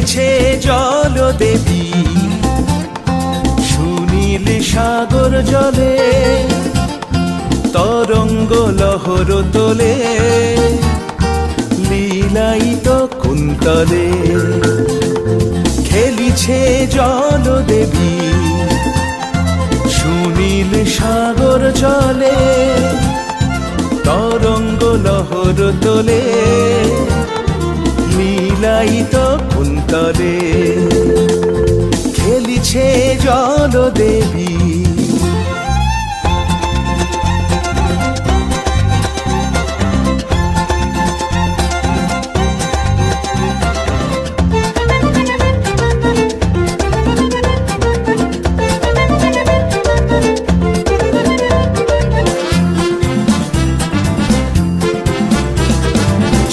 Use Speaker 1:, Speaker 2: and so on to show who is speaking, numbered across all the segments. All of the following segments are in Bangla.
Speaker 1: খেলিছে জল দেবী সুনীল সাগর জলে, তরঙ্গ লহর তোলে, লীলায়িত কুন্তলে। খেলিছে জল দেবী সুনীল সাগর জলে, তরঙ্গ লহর তোলে, লীলায়িত কুন্তলে। খেলিছে জল দেবী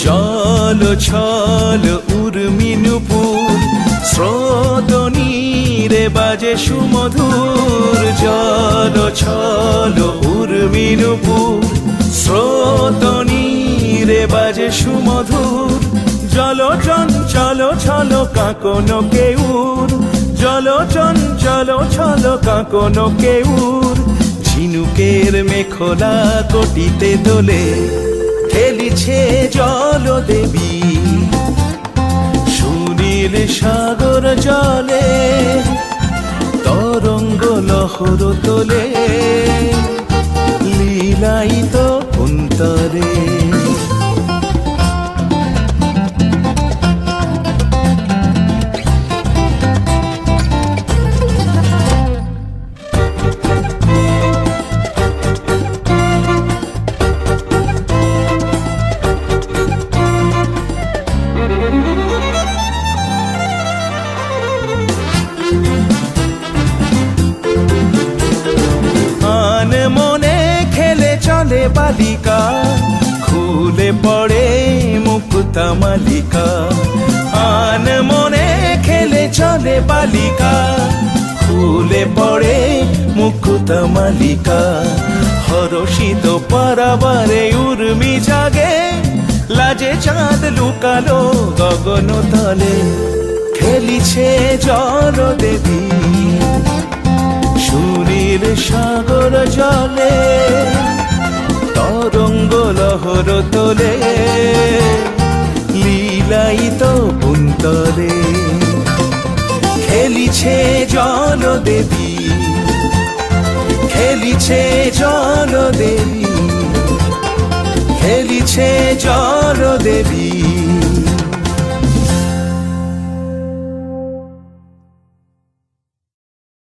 Speaker 1: চল ছল উর্মিনুপুর স্রোত নীরে বাজে সুমধুর জল, ছল, উর্মিনুপুর। স্রোত নীরে বাজে সুমধুর জল, চঞ্চল, ছল কাকন কেউর জল, চঞ্চল, ছল কাকন কেউর ঝিনুকের মেখলা কটিতে দোলে খেলিছে জল দেবী সুনীল সাগর জলে তরঙ্গ লহর তোলে লীলাই তো আন বালিকা খুলে পড়ে মুক্তা মালিকা আন মনে খেলে চলে বালিকা খুলে পড়ে মুক্তা মালিকা হরষিত পারাবারে উর্মি জাগে লাজে চাঁদ লুকালো গগন তলে খেলিছে জল দেবী সুনীল সাগর লহর তোলে লীলায়িত পুন্তরে খেলিছে জল দেবী খেলিছে জল দেবী খেলিছে জল দেবী